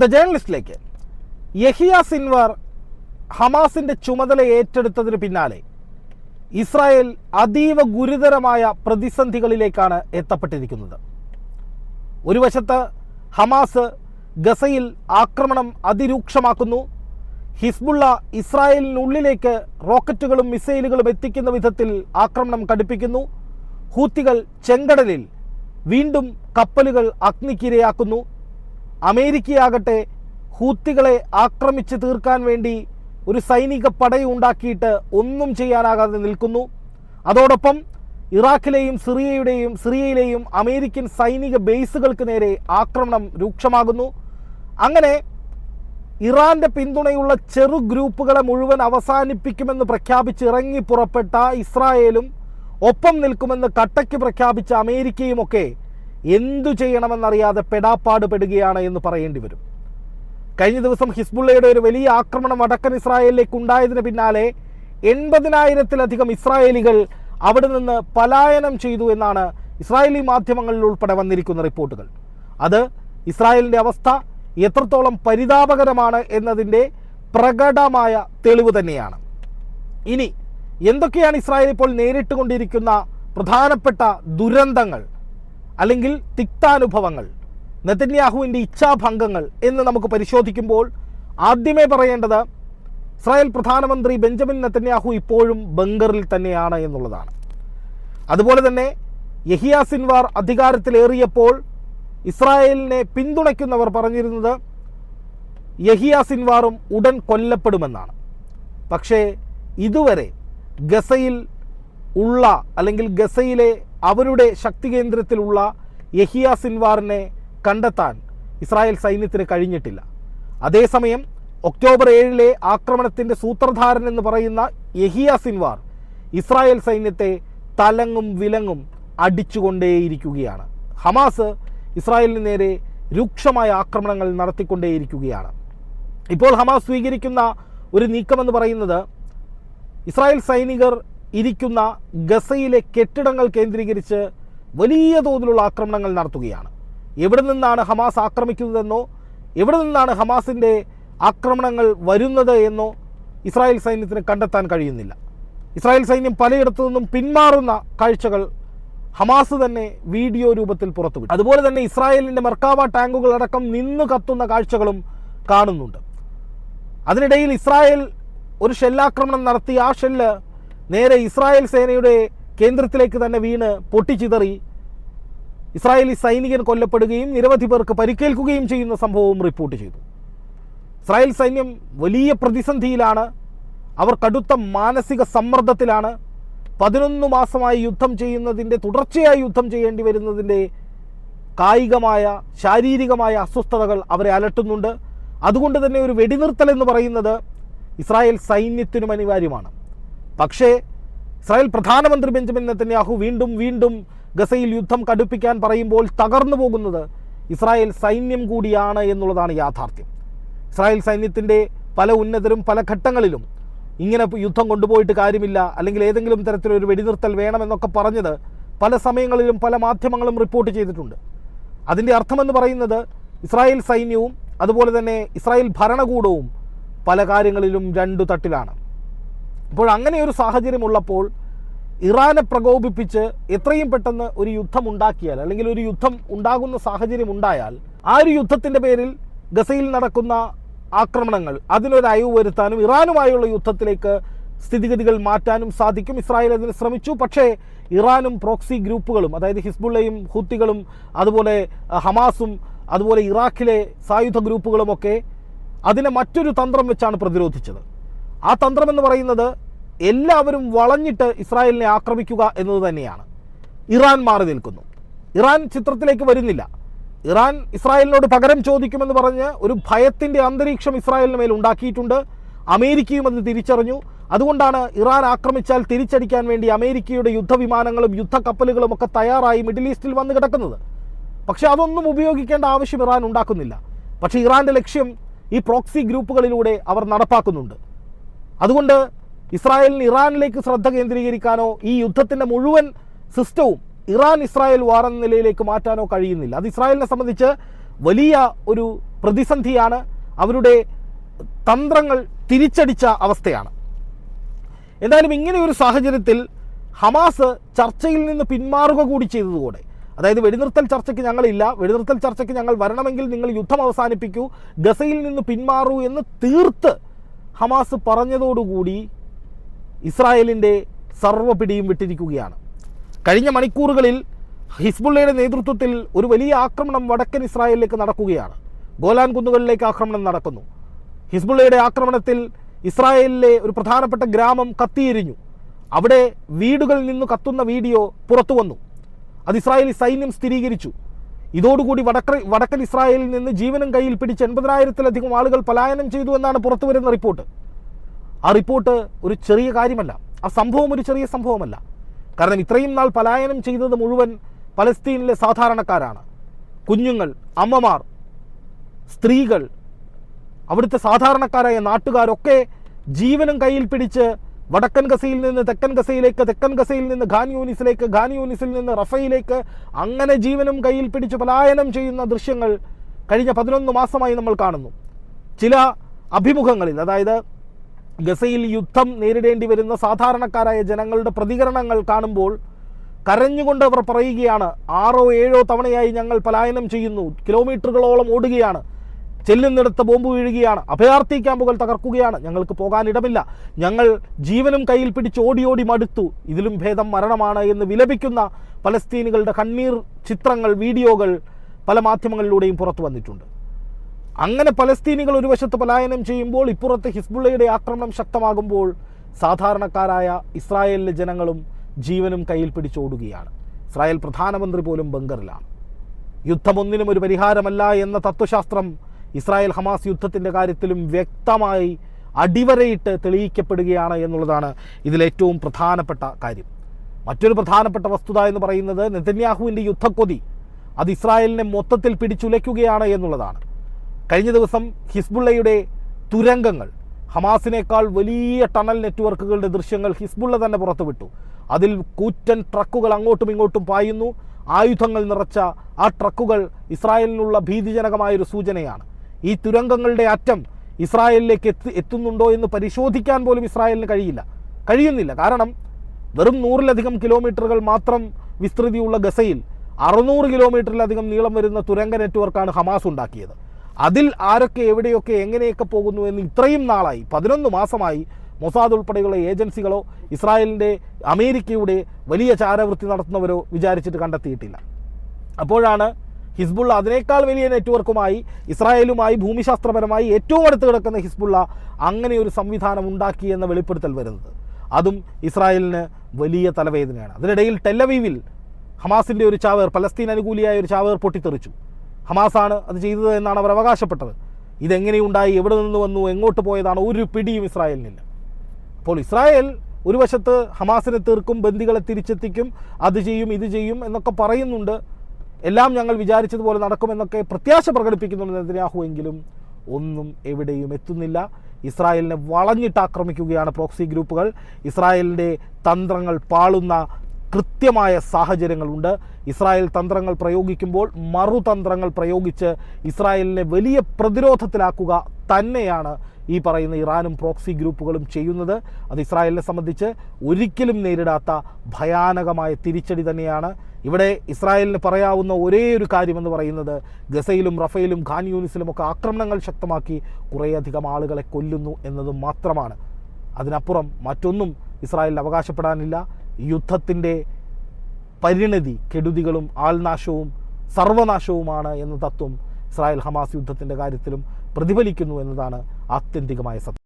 The ജേർണലിസ്റ്റിലേക്ക് Yahya Sinwar ഹമാസിന്റെ ചുമതല ഏറ്റെടുത്തതിന് പിന്നാലെ ഇസ്രായേൽ അതീവ ഗുരുതരമായ പ്രതിസന്ധികളിലേക്കാണ് എത്തപ്പെട്ടിരിക്കുന്നത്. ഒരു വശത്ത് ഹമാസ് ഗസയിൽ ആക്രമണം അതിരൂക്ഷമാക്കുന്നു. ഹിസ്ബുള്ള ഇസ്രായേലിനുള്ളിലേക്ക് റോക്കറ്റുകളും മിസൈലുകളും എത്തിക്കുന്ന വിധത്തിൽ ആക്രമണം കടുപ്പിക്കുന്നു. ഹൂത്തികൾ ചെങ്കടലിൽ വീണ്ടും കപ്പലുകൾ അഗ്നിക്കിരയാക്കുന്നു. അമേരിക്കയാകട്ടെ ഹൂത്തികളെ ആക്രമിച്ച് തീർക്കാൻ വേണ്ടി ഒരു സൈനിക പടയുണ്ടാക്കിയിട്ട് ഒന്നും ചെയ്യാനാകാതെ നിൽക്കുന്നു. അതോടൊപ്പം ഇറാഖിലെയും സിറിയയുടെയും സിറിയയിലെയും അമേരിക്കൻ സൈനിക ബേസുകൾക്ക് നേരെ ആക്രമണം രൂക്ഷമാകുന്നു. അങ്ങനെ ഇറാന്റെ പിന്തുണയുള്ള ചെറു ഗ്രൂപ്പുകളെ മുഴുവൻ അവസാനിപ്പിക്കുമെന്ന് പ്രഖ്യാപിച്ച് ഇറങ്ങി പുറപ്പെട്ട ഇസ്രായേലും ഒപ്പം നിൽക്കുമെന്ന് കട്ടയ്ക്ക് പ്രഖ്യാപിച്ച അമേരിക്കയുമൊക്കെ എന്തു ചെയ്യണമെന്നറിയാതെ പെടാപ്പാട് പെടുകയാണ് എന്ന് പറയേണ്ടി വരും. കഴിഞ്ഞ ദിവസം ഹിസ്ബുള്ളയുടെ ഒരു വലിയ ആക്രമണം വടക്കൻ ഇസ്രായേലിലേക്ക് ഉണ്ടായതിന് പിന്നാലെ എൺപതിനായിരത്തിലധികം ഇസ്രായേലികൾ അവിടെ നിന്ന് പലായനം ചെയ്തു എന്നാണ് ഇസ്രായേലി മാധ്യമങ്ങളിൽ ഉൾപ്പെടെ വന്നിരിക്കുന്ന റിപ്പോർട്ടുകൾ. അത് ഇസ്രായേലിന്റെ അവസ്ഥ എത്രത്തോളം പരിതാപകരമാണ് എന്നതിന്റെ പ്രകടമായ തെളിവ് തന്നെയാണ്. ഇനി എന്തൊക്കെയാണ് ഇസ്രായേൽ ഇപ്പോൾ നേരിട്ട് കൊണ്ടിരിക്കുന്ന പ്രധാനപ്പെട്ട ദുരന്തങ്ങൾ? അല്ലെങ്കിൽ തിക്താനുഭവങ്ങൾ നെതന്യാഹുവിന്റെ ഇച്ഛാഭംഗങ്ങൾ എന്ന് നമുക്ക് പരിശോധിക്കുമ്പോൾ ആദ്യമേ പറയേണ്ടത് ഇസ്രായേൽ പ്രധാനമന്ത്രി ബെഞ്ചമിൻ നെതന്യാഹു ഇപ്പോഴും ബംഗറിൽ തന്നെയാണ് എന്നുള്ളതാണ്. അതുപോലെ തന്നെ യഹിയ സിൻവാർ അധികാരത്തിലേറിയപ്പോൾ ഇസ്രായേലിനെ പിന്തുണയ്ക്കുന്നവർ പറഞ്ഞിരുന്നത് യഹിയ സിൻവാറും ഉടൻ കൊല്ലപ്പെടുമെന്നാണ്. പക്ഷേ ഇതുവരെ ഗസയിൽ ഉള്ള അല്ലെങ്കിൽ ഗസയിലെ അവരുടെ ശക്തി കേന്ദ്രത്തിലുള്ള യഹിയ സിൻവാറിനെ കണ്ടെത്താൻ ഇസ്രായേൽ സൈന്യത്തിന് കഴിഞ്ഞിട്ടില്ല. അതേസമയം ഒക്ടോബർ ഏഴിലെ ആക്രമണത്തിന്റെ സൂത്രധാരൻ എന്ന് പറയുന്ന യഹിയ സിൻവാർ ഇസ്രായേൽ സൈന്യത്തെ തലങ്ങും വിലങ്ങും അടിച്ചുകൊണ്ടേയിരിക്കുകയാണ്. ഹമാസ് ഇസ്രായേലിന് നേരെ രൂക്ഷമായ ആക്രമണങ്ങൾ നടത്തിക്കൊണ്ടേയിരിക്കുകയാണ്. ഇപ്പോൾ ഹമാസ് സ്വീകരിക്കുന്ന ഒരു നീക്കമെന്ന് പറയുന്നത് ഇസ്രായേൽ സൈനികർ ഇരിക്കുന്ന ഗസയിലെ കെട്ടിടങ്ങൾ കേന്ദ്രീകരിച്ച് വലിയ തോതിലുള്ള ആക്രമണങ്ങൾ നടത്തുകയാണ്. എവിടെ നിന്നാണ് ഹമാസ് ആക്രമിക്കുന്നതെന്നോ എവിടെ നിന്നാണ് ഹമാസിന്റെ ആക്രമണങ്ങൾ വരുന്നത് എന്നോ ഇസ്രായേൽ സൈന്യത്തിന് കണ്ടെത്താൻ കഴിയുന്നില്ല. ഇസ്രായേൽ സൈന്യം പലയിടത്തു നിന്നും പിന്മാറുന്ന കാഴ്ചകൾ ഹമാസ് തന്നെ വീഡിയോ രൂപത്തിൽ പുറത്തുവിട്ടു. അതുപോലെ തന്നെ ഇസ്രായേലിന്റെ മെർക്കാവ ടാങ്കുകൾ അടക്കം നിന്ന് കത്തുന്ന കാഴ്ചകളും കാണുന്നുണ്ട്. അതിനിടയിൽ ഇസ്രായേൽ ഒരു ഷെല്ലാക്രമണം നടത്തി ആ ഷെല്ല് നേരെ ഇസ്രായേൽ സേനയുടെ കേന്ദ്രത്തിലേക്ക് തന്നെ വീണ് പൊട്ടിച്ചിതറി. ഇസ്രായേലി സൈനികൻ കൊല്ലപ്പെടുകയും നിരവധി പേർക്ക് പരിക്കേൽക്കുകയും ചെയ്യുന്ന സംഭവവും റിപ്പോർട്ട് ചെയ്തു. ഇസ്രായേൽ സൈന്യം വലിയ പ്രതിസന്ധിയിലാണ്. അവർ കടുത്ത മാനസിക സമ്മർദ്ദത്തിലാണ്. പതിനൊന്ന് മാസമായി യുദ്ധം ചെയ്യുന്നതിന്റെ തുടർച്ചയായി യുദ്ധം ചെയ്യേണ്ടി വരുന്നതിന്റെ കായികമായ ശാരീരികമായ അസ്വസ്ഥതകൾ അവരെ അലട്ടുന്നുണ്ട്. അതുകൊണ്ട് തന്നെ ഒരു വെടിനിർത്തൽ എന്ന് പറയുന്നത് ഇസ്രായേൽ സൈന്യത്തിനും അനിവാര്യമാണ്. പക്ഷേ ഇസ്രായേൽ പ്രധാനമന്ത്രി ബെഞ്ചമിൻ നെത്തന്യാഹു വീണ്ടും വീണ്ടും ഗസയിൽ യുദ്ധം കടുപ്പിക്കാൻ പറയുമ്പോൾ തകർന്നു പോകുന്നത് ഇസ്രായേൽ സൈന്യം കൂടിയാണ് എന്നുള്ളതാണ് യാഥാർത്ഥ്യം. ഇസ്രായേൽ സൈന്യത്തിന്റെ പല ഉന്നതരും പല ഘട്ടങ്ങളിലും ഇങ്ങനെ യുദ്ധം കൊണ്ടുപോയിട്ട് കാര്യമില്ല അല്ലെങ്കിൽ ഏതെങ്കിലും തരത്തിലൊരു വെടിനിർത്തൽ വേണമെന്നൊക്കെ പറഞ്ഞത് പല സമയങ്ങളിലും പല മാധ്യമങ്ങളും റിപ്പോർട്ട് ചെയ്തിട്ടുണ്ട്. അതിന്റെ അർത്ഥമെന്ന് പറയുന്നത് ഇസ്രായേൽ സൈന്യവും അതുപോലെ തന്നെ ഇസ്രായേൽ ഭരണകൂടവും പല കാര്യങ്ങളിലും രണ്ടു തട്ടിലാണ്. അപ്പോൾ അങ്ങനെ ഒരു സാഹചര്യമുള്ളപ്പോൾ ഇറാനെ പ്രകോപിപ്പിച്ച് എത്രയും പെട്ടെന്ന് ഒരു യുദ്ധം ഉണ്ടാക്കിയാൽ അല്ലെങ്കിൽ ഒരു യുദ്ധം ഉണ്ടാകുന്ന സാഹചര്യം ഉണ്ടായാൽ ആ ഒരു യുദ്ധത്തിന്റെ പേരിൽ ഗസയിൽ നടക്കുന്ന ആക്രമണങ്ങൾ അതിനൊരു അയവ് വരുത്താനും ഇറാനുമായുള്ള യുദ്ധത്തിലേക്ക് സ്ഥിതിഗതികൾ മാറ്റാനും സാധിക്കും. ഇസ്രായേൽ അതിന് ശ്രമിച്ചു. പക്ഷേ ഇറാനും പ്രോക്സി ഗ്രൂപ്പുകളും അതായത് ഹിസ്ബുള്ളയും ഹൂത്തികളും അതുപോലെ ഹമാസും അതുപോലെ ഇറാഖിലെ സായുധ ഗ്രൂപ്പുകളുമൊക്കെ അതിനെ മറ്റൊരു തന്ത്രം വെച്ചാണ് പ്രതിരോധിച്ചത്. ആ തന്ത്രം എന്ന് പറയുന്നത് എല്ലാവരും വളഞ്ഞിട്ട് ഇസ്രായേലിനെ ആക്രമിക്കുക എന്നത് തന്നെയാണ്. ഇറാൻ മാറി നിൽക്കുന്നു. ഇറാൻ ചിത്രത്തിലേക്ക് വരുന്നില്ല. ഇറാൻ ഇസ്രായേലിനോട് പകരം ചോദിക്കുമെന്ന് പറഞ്ഞ് ഒരു ഭയത്തിന്റെ അന്തരീക്ഷം ഇസ്രായേലിന് മേൽ ഉണ്ടാക്കിയിട്ടുണ്ട്. അമേരിക്കയും അത് തിരിച്ചറിഞ്ഞു. അതുകൊണ്ടാണ് ഇറാൻ ആക്രമിച്ചാൽ തിരിച്ചടിക്കാൻ വേണ്ടി അമേരിക്കയുടെ യുദ്ധവിമാനങ്ങളും യുദ്ധക്കപ്പലുകളും ഒക്കെ തയ്യാറായി മിഡിൽ ഈസ്റ്റിൽ വന്ന് കിടക്കുന്നത്. പക്ഷെ അതൊന്നും ഉപയോഗിക്കേണ്ട ആവശ്യം ഇറാൻ ഉണ്ടാക്കുന്നില്ല. പക്ഷേ ഇറാന്റെ ലക്ഷ്യം ഈ പ്രോക്സി ഗ്രൂപ്പുകളിലൂടെ അവർ നടപ്പാക്കുന്നുണ്ട്. അതുകൊണ്ട് ഇസ്രായേലിന് ഇറാനിലേക്ക് ശ്രദ്ധ കേന്ദ്രീകരിക്കാനോ ഈ യുദ്ധത്തിന്റെ മുഴുവൻ സിസ്റ്റവും ഇറാൻ ഇസ്രായേൽ വാർ എന്ന നിലയിലേക്ക് മാറ്റാനോ കഴിയുന്നില്ല. അത് ഇസ്രായേലിനെ സംബന്ധിച്ച് വലിയ ഒരു പ്രതിസന്ധിയാണ്. അവരുടെ തന്ത്രങ്ങൾ തിരിച്ചടിച്ച അവസ്ഥയാണ്. എന്തായാലും ഇങ്ങനെ ഒരു സാഹചര്യത്തിൽ ഹമാസ് ചർച്ചയിൽ നിന്ന് പിന്മാറുക കൂടി ചെയ്തതുകൂടെ അതായത് വെടിനിർത്തൽ ചർച്ചയ്ക്ക് ഞങ്ങളില്ല വെടിനിർത്തൽ ചർച്ചയ്ക്ക് ഞങ്ങൾ വരണമെങ്കിൽ നിങ്ങൾ യുദ്ധം അവസാനിപ്പിക്കൂ ഗസയിൽ നിന്ന് പിന്മാറൂ എന്ന് തീർത്ത് ഹമാസ് പറഞ്ഞതോടുകൂടി ഇസ്രായേലിന്റെ സർവപിടിയും വിട്ടിരിക്കുകയാണ്. കഴിഞ്ഞ മണിക്കൂറുകളിൽ ഹിസ്ബുള്ളയുടെ നേതൃത്വത്തിൽ ഒരു വലിയ ആക്രമണം വടക്കൻ ഇസ്രായേലിലേക്ക് നടക്കുകയാണ്. ഗോലാൻ കുന്നുകളിലേക്ക് ആക്രമണം നടക്കുന്നു. ഹിസ്ബുള്ളയുടെ ആക്രമണത്തിൽ ഇസ്രായേലിലെ ഒരു പ്രധാനപ്പെട്ട ഗ്രാമം കത്തിയെരിഞ്ഞു. അവിടെ വീടുകളിൽ നിന്ന് കത്തുന്ന വീഡിയോ പുറത്തു വന്നു. അത് ഇസ്രായേലി സൈന്യം സ്ഥിരീകരിച്ചു. ഇതോടുകൂടി വടക്ക വടക്കൻ ഇസ്രായേലിൽ നിന്ന് ജീവനും കയ്യിൽ പിടിച്ച് എൺപതിനായിരത്തിലധികം ആളുകൾ പലായനം ചെയ്തു എന്നാണ് പുറത്തുവരുന്ന റിപ്പോർട്ട്. ആ റിപ്പോർട്ട് ഒരു ചെറിയ കാര്യമല്ല. ആ സംഭവം ഒരു ചെറിയ സംഭവമല്ല. കാരണം ഇത്രയും നാൾ പലായനം ചെയ്തത് മുഴുവൻ പലസ്തീനിലെ സാധാരണക്കാരാണ്. കുഞ്ഞുങ്ങൾ അമ്മമാർ സ്ത്രീകൾ അവിടുത്തെ സാധാരണക്കാരായ നാട്ടുകാരൊക്കെ ജീവനും കയ്യിൽ പിടിച്ച് വടക്കൻ ഗസയിൽ നിന്ന് തെക്കൻ ഗസയിലേക്ക് തെക്കൻ ഗസയിൽ നിന്ന് ഖാൻ യൂനിസിലേക്ക് ഖാൻ യൂനിസിൽ നിന്ന് റഫയിലേക്ക് അങ്ങനെ ജീവനും കയ്യിൽ പിടിച്ച് പലായനം ചെയ്യുന്ന ദൃശ്യങ്ങൾ കഴിഞ്ഞ പതിനൊന്ന് മാസമായി നമ്മൾ കാണുന്നു. ചില അഭിമുഖങ്ങളിൽ അതായത് ഗസയിൽ യുദ്ധം നേരിടേണ്ടി വരുന്ന സാധാരണക്കാരായ ജനങ്ങളുടെ പ്രതികരണങ്ങൾ കാണുമ്പോൾ കരഞ്ഞുകൊണ്ട് അവർ പറയുകയാണ് ആറോ ഏഴോ തവണയായി ഞങ്ങൾ പലായനം ചെയ്യുന്നു കിലോമീറ്ററുകളോളം ഓടുകയാണ് ചെല്ലുന്നിടത്ത് ബോംബ് വീഴുകയാണ് അഭയാർത്ഥി ക്യാമ്പുകൾ തകർക്കുകയാണ് ഞങ്ങൾക്ക് പോകാനിടമില്ല ഞങ്ങൾ ജീവനും കയ്യിൽ പിടിച്ച് ഓടി ഓടി മടുത്തു ഇതിലും ഭേദം മരണമാണ് എന്ന് വിലപിക്കുന്ന പലസ്തീനുകളുടെ കണ്ണീർ ചിത്രങ്ങൾ വീഡിയോകൾ പല മാധ്യമങ്ങളിലൂടെയും പുറത്തു വന്നിട്ടുണ്ട്. അങ്ങനെ പലസ്തീനികൾ ഒരു വശത്ത് പലായനം ചെയ്യുമ്പോൾ ഇപ്പുറത്ത് ഹിസ്ബുള്ളയുടെ ആക്രമണം ശക്തമാകുമ്പോൾ സാധാരണക്കാരായ ഇസ്രായേലിലെ ജനങ്ങളും ജീവനും കയ്യിൽ പിടിച്ചോടുകയാണ്. ഇസ്രായേൽ പ്രധാനമന്ത്രി പോലും ബംഗറിലാണ്. യുദ്ധമൊന്നിനും ഒരു പരിഹാരമല്ല എന്ന തത്വശാസ്ത്രം ഇസ്രായേൽ ഹമാസ് യുദ്ധത്തിന്റെ കാര്യത്തിലും വ്യക്തമായി അടിവരയിട്ട് തെളിയിക്കപ്പെടുകയാണ് എന്നുള്ളതാണ് ഇതിലേറ്റവും പ്രധാനപ്പെട്ട കാര്യം. മറ്റൊരു പ്രധാനപ്പെട്ട വസ്തുത എന്ന് പറയുന്നത് നെതന്യാഹുവിന്റെ യുദ്ധക്കൊതി അത് ഇസ്രായേലിനെ മൊത്തത്തിൽ പിടിച്ചുലയ്ക്കുകയാണ് എന്നുള്ളതാണ്. കഴിഞ്ഞ ദിവസം ഹിസ്ബുള്ളയുടെ തുരങ്കങ്ങൾ ഹമാസിനേക്കാൾ വലിയ ടണൽ നെറ്റ്വർക്കുകളുടെ ദൃശ്യങ്ങൾ ഹിസ്ബുള്ള തന്നെ പുറത്തുവിട്ടു. അതിൽ കൂറ്റൻ ട്രക്കുകൾ അങ്ങോട്ടും ഇങ്ങോട്ടും പായുന്നു. ആയുധങ്ങൾ നിറച്ച ആ ട്രക്കുകൾ ഇസ്രായേലിനുള്ള ഭീതിജനകമായൊരു സൂചനയാണ്. ഈ തുരങ്കങ്ങളുടെ അറ്റം ഇസ്രായേലിലേക്ക് എത്തി എത്തുന്നുണ്ടോ എന്ന് പരിശോധിക്കാൻ പോലും ഇസ്രായേലിന് കഴിയില്ല. കഴിയുന്നില്ല. കാരണം വെറും നൂറിലധികം കിലോമീറ്ററുകൾ മാത്രം വിസ്തൃതിയുള്ള ഗസയിൽ അറുന്നൂറ് കിലോമീറ്ററിലധികം നീളം വരുന്ന തുരങ്ക നെറ്റ്വർക്കാണ് ഹമാസ് ഉണ്ടാക്കിയത്. അതിൽ ആരൊക്കെ എവിടെയൊക്കെ എങ്ങനെയൊക്കെ പോകുന്നു എന്ന് ഇത്രയും നാളായി പതിനൊന്ന് മാസമായി മൊസാദ് ഉൾപ്പെടെയുള്ള ഏജൻസികളോ ഇസ്രായേലിന്റെ അമേരിക്കയുടെ വലിയ ചാരവൃത്തി നടത്തുന്നവരോ വിചാരിച്ചിട്ട് കണ്ടെത്തിയിട്ടില്ല. അപ്പോഴാണ് ഹിസ്ബുള്ള അതിനേക്കാൾ വലിയ നെറ്റ്വർക്കുമായി ഇസ്രായേലുമായി ഭൂമിശാസ്ത്രപരമായി ഏറ്റവും അടുത്ത് കിടക്കുന്ന ഹിസ്ബുള്ള അങ്ങനെ ഒരു സംവിധാനം ഉണ്ടാക്കി എന്ന വെളിപ്പെടുത്തൽ വരുന്നത്. അതും ഇസ്രായേലിന് വലിയ തലവേദനയാണ്. അതിനിടയിൽ ടെല്ലവീവിൽ ഹമാസിന്റെ ഒരു ചാവേർ പലസ്തീൻ അനുകൂലിയായ ഒരു ചാവേർ പൊട്ടിത്തെറിച്ചു. ഹമാസാണ് അത് ചെയ്തത് എന്നാണ് അവർ അവകാശപ്പെട്ടത്. ഇതെങ്ങനെയുണ്ടായി? എവിടെ നിന്ന് വന്നു? എങ്ങോട്ട് പോയതാണ്? ഒരു പിടിയും ഇസ്രായേലിനില്ല. അപ്പോൾ ഇസ്രായേൽ ഒരു വശത്ത് ഹമാസിനെ തീർക്കും ബന്ദികളെ തിരിച്ചെത്തിക്കും അത് ചെയ്യും ഇത് ചെയ്യും എന്നൊക്കെ പറയുന്നുണ്ട്. എല്ലാം ഞങ്ങൾ വിചാരിച്ചതുപോലെ നടക്കുമെന്നൊക്കെ പ്രത്യാശ പ്രകടിപ്പിക്കുന്നുണ്ട് നെതന്യാഹു എങ്കിലും ഒന്നും എവിടെയും എത്തുന്നില്ല. ഇസ്രായേലിനെ വളഞ്ഞിട്ട് ആക്രമിക്കുകയാണ് പ്രോക്സി ഗ്രൂപ്പുകൾ. ഇസ്രായേലിന്റെ തന്ത്രങ്ങൾ പാളുന്ന കൃത്യമായ സാഹചര്യങ്ങളുണ്ട്. ഇസ്രായേൽ തന്ത്രങ്ങൾ പ്രയോഗിക്കുമ്പോൾ മറുതന്ത്രങ്ങൾ പ്രയോഗിച്ച് ഇസ്രായേലിനെ വലിയ പ്രതിരോധത്തിലാക്കുക തന്നെയാണ് ഈ പറയുന്ന ഇറാനും പ്രോക്സി ഗ്രൂപ്പുകളും ചെയ്യുന്നത്. അത് ഇസ്രായേലിനെ സംബന്ധിച്ച് ഒരിക്കലും നേരിടാത്ത ഭയാനകമായ തിരിച്ചടി തന്നെയാണ്. ഇവിടെ ഇസ്രായേലിന് പറയാവുന്ന ഒരേ ഒരു കാര്യമെന്ന് പറയുന്നത് ഗസയിലും റഫയിലും ഖാൻ യൂണിസിലും ഒക്കെ ആക്രമണങ്ങൾ ശക്തമാക്കി കുറേയധികം ആളുകളെ കൊല്ലുന്നു എന്നത് മാത്രമാണ്. അതിനപ്പുറം മറ്റൊന്നും ഇസ്രായേലിൽ അവകാശപ്പെടാനില്ല. യുദ്ധത്തിന്റെ പരിണതി കെടുതികളും ആൾനാശവും സർവനാശവുമാണ് എന്ന തത്വം ഇസ്രായേൽ ഹമാസ് യുദ്ധത്തിന്റെ കാര്യത്തിലും പ്രതിഫലിക്കുന്നു എന്നതാണ് ആത്യന്തികമായ സത്യം.